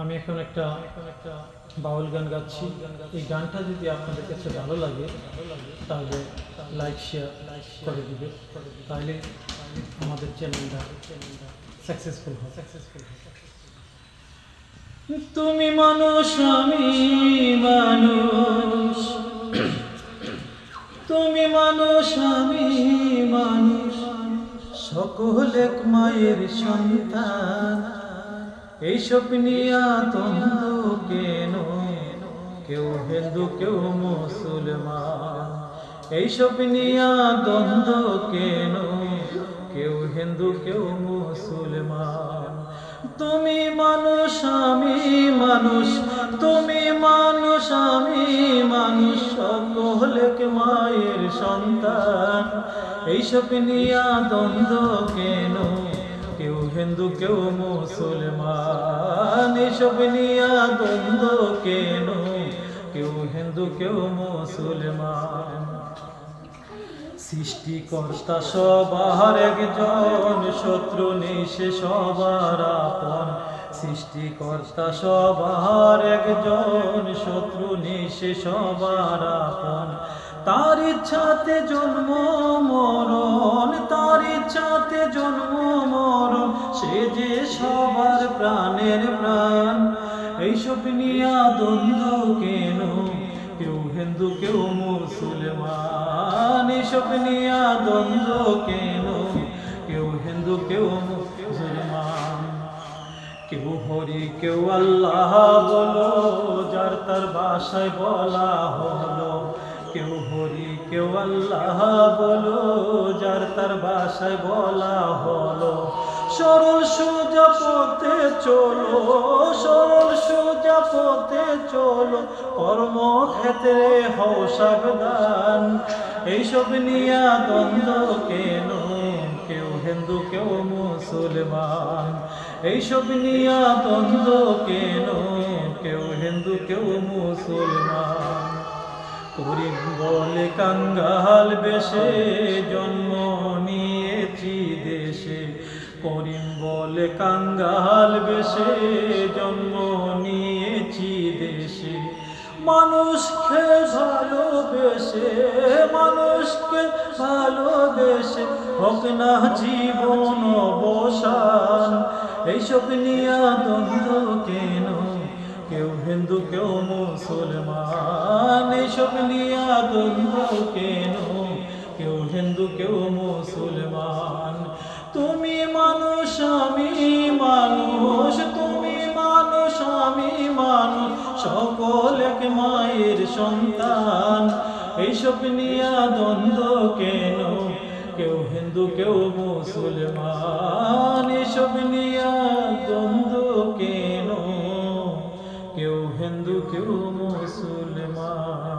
আমি এখন একটা একটা বাউল গান গাচ্ছি। এই গানটা যদি আপনাদের কাছে ভালো লাগে, তাহলে লাইক শেয়ার করে দিবে। তাহলে আমাদের চ্যানেলটা সাকসেসফুল হয় সাকসেসফুল তুমি মানুষ, আমি মানুষ। তুমি মানুষ, আমি মানুষ। সকল এক মায়ের সন্তান। এই স্বপ্নিয়া দ্বন্দ্ব কেন কেউ হিন্দু, কেউ মুসলমান। এই স্বপ্নিয়া দ্বন্দ্ব কেন কেউ হিন্দু, কেউ মুসলমান। তুমি মানুষ, আমি মানুষ। তুমি মানুষ, আমি মানুষ। সকল এক মায়ের সন্তান। এইসব নিয়া দ্বন্দ্ব কেন হিন্দু কেউ মুসলমান এইসব নিয়া দ্বন্দ্ব কেন? কেউ হিন্দু, কেউ মুসলমান। সৃষ্টিকর্তা সবার একজন, শত্রু সে সবার আপন। সৃষ্টিকর্তা সবার একজন, শত্রু সে সবার আপন। তার ইচ্ছাতে জন্ম, মরণ, তার ইচ্ছাতে জন্ম, মরণ, সে যে সবার প্রাণের প্রাণ। এইসব নিয়া দ্বন্দ্ব কেন? কেউ হিন্দু, কেউ মুসলমান। এসব নিয়া দ্বন্দ্ব কেন? কেউ হিন্দু, কেউ মুসলমান। কেউ হরি, কেউ আল্লাহ বলো, যার তার বাসায় বলা হলো। কেউ হরি কেউ আল্লাহ বলো, যার তার বাসায় বলা হলো। সরল সোজা পথে চলো, সরল সোজা পথে চলো কর্মক্ষেত্রে হও সাবধান। এইসব নিয়া দ্বন্দ্ব কেন? কেউ হিন্দু, কেউ মুসলমান। এইসব নিয়া দ্বন্দ্ব কেন? কেউ হিন্দু, কেউ মুসলমান। করিম বলে কাঙ্গাল বেশে জন্ম নিয়েছি দেশে। করিম বলে কাঙ্গাল বেশে জন্ম নিয়েছি দেশে। মানুষকে ভালোবেসে মানুষকে ভালোবেসে হোক না জীবন অবসান, এইসব নিয়া দ্বন্দ্ব কেন কেউ হিন্দু কেউ মুসলমান এইসব নিয়া দ্বন্দ্ব কেন? কেউ হিন্দু, কেউ মুসলমান। তুমি মানুষ, আমি মানুষ, তুমি মানুষ, আমি মানুষ, সকল এক মায়ের সন্তান। এইসব নিয়া দ্বন্দ্ব কেন? কেউ হিন্দু, কেউ মুসলমান, এসব নিয়া দ্বন্দ্ব কেন? কেউ হিন্দু কেউ মুসলমান।